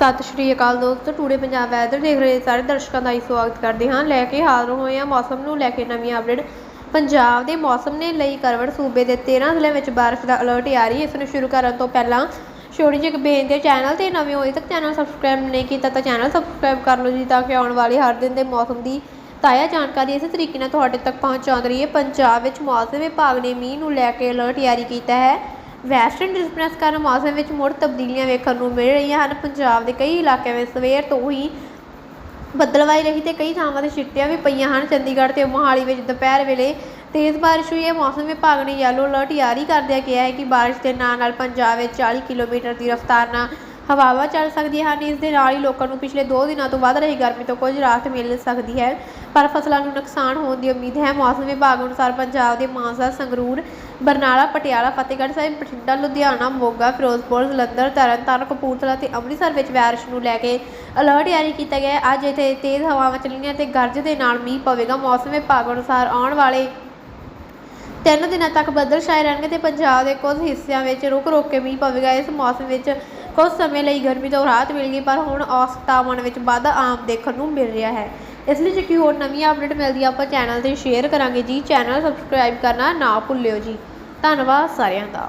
ਸਤਿ ਸ਼੍ਰੀ ਅਕਾਲ ਦੋਸਤੋ, today Punjab weather ਦੇਖ ਰਹੇ ਸਾਰੇ ਦਰਸ਼ਕਾਂ ਦਾ ਹੀ ਸਵਾਗਤ ਕਰਦੇ ਹਾਂ। ਲੈ ਕੇ ਹਾਜ਼ਰ ਹੋਏ ਹਾਂ ਮੌਸਮ ਨੂੰ ਲੈ ਕੇ ਨਵੀਂ ਅਪਡੇਟ ਪੰਜਾਬ ਦੇ ਮੌਸਮ ਨੇ ਲਈ ਕਰਵਟ ਸੂਬੇ ਦੇ 13 ਜ਼ਿਲ੍ਹਿਆਂ ਵਿੱਚ ਬਾਰਿਸ਼ ਦਾ ਅਲਰਟ ਜਾਰੀ। ਇਸ ਨੂੰ ਸ਼ੁਰੂ ਕਰਨ ਤੋਂ ਪਹਿਲਾਂ ਛੋਟੀ ਜਿਹੀ ਬੇਨਤੀ ਹੈ ਚੈਨਲ ਤੇ ਨਵੇਂ ਹੋਏ ਤੱਕ ਚੈਨਲ ਸਬਸਕ੍ਰਾਈਬ ਨਹੀਂ ਕੀਤਾ ਤਾਂ ਚੈਨਲ ਸਬਸਕ੍ਰਾਈਬ ਕਰ ਲਓ ਜੀ ਤਾਂ ਕਿ ਆਉਣ ਵਾਲੇ ਹਰ ਦਿਨ ਦੇ ਮੌਸਮ ਦੀ ਤਾਜ਼ਾ ਜਾਣਕਾਰੀ ਇਸੇ ਤਰੀਕੇ ਨਾਲ ਤੁਹਾਡੇ ਤੱਕ ਪਹੁੰਚਾਉਂਦੀ ਰਹੀ ਹੈ ਪੰਜਾਬ ਵਿੱਚ ਮੌਸਮ ਵਿਭਾਗ ਨੇ ਮੀਂਹ ਨੂੰ ਲੈ ਕੇ ਅਲਰਟ ਜਾਰੀ ਕੀਤਾ ਹੈ। ਵੈਸਟਰਨ ਡਿਸਟਰਬੈਂਸ ਕਾਰਨ ਮੌਸਮ ਵਿੱਚ ਮੁੜ ਤਬਦੀਲੀਆਂ ਵੇਖਣ ਨੂੰ ਮਿਲ ਰਹੀਆਂ ਹਨ। ਪੰਜਾਬ ਦੇ ਕਈ ਇਲਾਕਿਆਂ ਵਿੱਚ ਸਵੇਰ ਤੋਂ ਹੀ ਬੱਦਲਵਾਈ ਰਹੀ ਤੇ ਕਈ ਥਾਵਾਂ ਤੇ ਛਿੱਟੀਆਂ ਵੀ ਪਈਆਂ ਹਨ। ਚੰਡੀਗੜ੍ਹ ਤੇ ਮੋਹਾਲੀ ਵਿੱਚ ਦੁਪਹਿਰ ਵੇਲੇ ਤੇਜ਼ ਬਾਰਿਸ਼ ਹੋਈ ਹੈ। ਮੌਸਮ ਵਿਭਾਗ ਨੇ ਯੈਲੋ ਅਲਰਟ ਜਾਰੀ ਕਰਦਿਆਂ ਕਿਹਾ ਹੈ ਕਿ ਬਾਰਿਸ਼ ਦੇ ਨਾਲ ਨਾਲ ਪੰਜਾਬ ਵਿੱਚ 40 ਕਿਲੋਮੀਟਰ ਦੀ ਰਫ਼ਤਾਰ ਨਾਲ ਹਵਾਵਾਂ ਚੱਲ ਸਕਦੀਆਂ ਹਨ, ਇਸ ਦੇ ਨਾਲ ਹੀ ਲੋਕਾਂ ਨੂੰ ਪਿਛਲੇ 2 ਦਿਨਾਂ ਤੋਂ ਵੱਧ ਰਹੀ ਗਰਮੀ ਤੋਂ ਕੁਝ ਰਾਹਤ ਮਿਲ ਸਕਦੀ ਹੈ। ਪਰ ਫਸਲਾਂ ਨੂੰ ਨੁਕਸਾਨ ਹੋਣ ਦੀ ਉਮੀਦ ਹੈ। ਮੌਸਮ ਵਿਭਾਗ ਅਨੁਸਾਰ ਪੰਜਾਬ ਦੇ ਮਾਨਸਾ, ਸੰਗਰੂਰ, ਬਰਨਾਲਾ, ਪਟਿਆਲਾ, ਫਤਿਹਗੜ੍ਹ ਸਾਹਿਬ, ਬਠਿੰਡਾ, ਲੁਧਿਆਣਾ, ਮੋਗਾ, ਫਿਰੋਜ਼ਪੁਰ, ਜਲੰਧਰ, ਤਰਨਤਾਰਨ ਕਪੂਰਥਲਾ ਤੇ ਅੰਮ੍ਰਿਤਸਰ ਵਿੱਚ ਬਾਰਿਸ਼ ਨੂੰ ਲੈ ਕੇ ਅਲਰਟ ਜਾਰੀ ਕੀਤਾ ਗਿਆ ਹੈ। ਅੱਜ ਇੱਥੇ ਤੇਜ਼ ਹਵਾਵਾਂ ਚੱਲਣੀਆਂ ਤੇ ਗਰਜ ਦੇ ਨਾਲ ਮੀਂਹ ਪਵੇਗਾ। ਮੌਸਮ ਵਿਭਾਗ ਅਨੁਸਾਰ ਆਉਣ ਵਾਲੇ ਤਿੰਨ ਦਿਨਾਂ ਤੱਕ ਬੱਦਲ ਛਾਏ ਰਹਿਣਗੇ ਤੇ ਪੰਜਾਬ ਦੇ ਕੁਝ ਹਿੱਸਿਆਂ ਵਿੱਚ ਰੁਕ ਰੁਕ ਕੇ ਮੀਂਹ ਪਵੇਗਾ। ਇਸ ਮੌਸਮ ਵਿੱਚ ਕੁਝ ਸਮੇਂ ਲਈ ਗਰਮੀ ਤੋਂ ਰਾਹਤ ਮਿਲ ਗਈ, ਪਰ ਹੁਣ ਔਸਤ ਤਾਪਮਾਨ ਵਿੱਚ ਵਾਧਾ ਆਮ ਦੇਖਣ ਨੂੰ ਮਿਲ ਰਿਹਾ ਹੈ। ਇਸ ਲਈ ਜੇ ਕੋਈ ਹੋਰ ਨਵੀਂ ਅਪਡੇਟ ਮਿਲਦੀ ਹੈ ਆਪਾਂ ਚੈਨਲ ਤੇ ਸ਼ੇਅਰ ਕਰਾਂਗੇ ਜੀ। ਚੈਨਲ ਸਬਸਕ੍ਰਾਈਬ ਕਰਨਾ ਨਾ ਭੁੱਲਿਓ ਜੀ। ਧੰਨਵਾਦ ਸਾਰਿਆਂ ਦਾ।